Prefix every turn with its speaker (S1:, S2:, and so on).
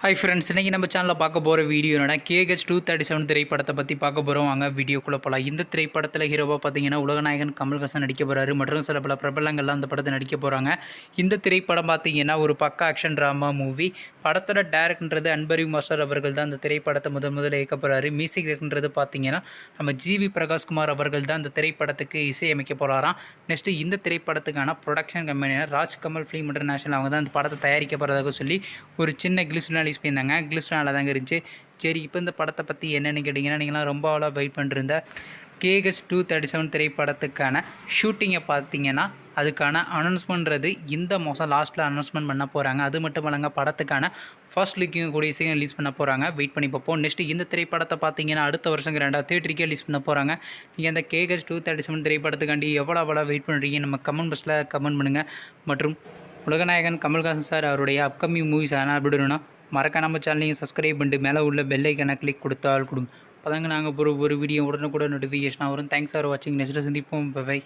S1: Hi friends இன்றைக்கி நம்ம சேனலில் பார்க்க போகிற வீடியோ என்னென்னா கேஹெச் டூ தேர்ட்டி செவன் திரைப்படத்தை பற்றி பார்க்க போகிறோம் வாங்க வீடியோக்குள்ளே போகலாம் இந்த திரைப்படத்தில் ஹீரோவாக பார்த்தீங்கன்னா உலகநாயகன் கமல்ஹாசன் நடிக்க போகிறாரு மற்றும் சில பல பிரபலங்கள்லாம் அந்த படத்தை நடிக்க போகிறாங்க இந்த திரைப்படம் பார்த்தீங்கன்னா ஒரு பக்கா ஆக்ஷன் ட்ராமா மூவி படத்தோட டேரக்ட்ன்றது அன்பரி மாஸ்டர் அவர்கள் தான் இந்த திரைப்படத்தை முதன் முதல்ல இயக்க போகிறாரு மியூசிக் டேரக்டர்ன்றது பார்த்தீங்கன்னா நம்ம ஜிவி பிரகாஷ்குமார் அவர்கள் தான் இந்த திரைப்படத்துக்கு இசையமைக்க போகிறாராம் நெக்ஸ்ட்டு இந்த திரைப்படத்துக்கான ப்ரொடக்ஷன் கம்பெனியான ராஜ் கமல் ஃபிலிம் இன்டர்நேஷனல் அவங்க தான் இந்த படத்தை தயாரிக்க போகிறதாக சொல்லி ஒரு சின்ன கிளிப்ஸ்னால ரிலீஸ் பண்ணியிருந்தாங்க. கிளிப்ஸ் நல்லா தாங்க இருந்துச்சு. சரி இப்போ இந்த படத்தை பற்றி என்னென்னு கேட்டிங்கன்னா நீங்களாம் ரொம்ப அவ்வளோ wait பண்ணிருந்த K H two thirty seven திரைப்படத்துக்கான ஷூட்டிங்கை பார்த்தீங்கன்னா அதுக்கான அனௌன்ஸ்மெண்ட்றது இந்த மாதம் லாஸ்ட்டில் அனௌன்ஸ்மெண்ட் பண்ண போகிறாங்க அது மட்டும் இல்லைங்க படத்துக்கான ஃபர்ஸ்ட் லுக்கிங் கூடிய சீக்கிரம் ரிலீஸ் பண்ண போகிறாங்க வெயிட் பண்ணி பார்ப்போம். நெக்ஸ்ட் இந்த திரைப்படத்தை பார்த்தீங்கன்னா அடுத்த வருஷம் ரெண்டாவது தேட்டருக்கே ரிலீஸ் பண்ண போகிறாங்க நீங்கள் அந்த கேஹெச் டூ தேர்ட்டி செவன் திரைப்படத்துக்காண்டி எவ்வளோ அவ்வளோ வெயிட் பண்ணுறீங்க நம்ம கமெண்ட் பாக்ஸில் கமெண்ட் பண்ணுங்கள் மற்றும் உலகநாயகன் கமல்ஹாசன் சார் அவருடைய அப்கமிங் மூவிஸ் ஆனால் அப்படின்னா மறக்க நம்ம சேனலையும் சப்ஸ்கிரைப் பண்ணிட்டு மேலே உள்ள பெல்லைக்கான கிளிக் கொடுத்தால் கொடுங்க அப்போதாங்க நாங்கள் ஒரு ஒரு வீடியோ உடனுக்குடன் நோட்டிஃபிகேஷனாக வரும். தேங்க்ஸ் ஃபார் வாட்சிங் நெக்ஸ்ட்டு சந்திப்போம். பை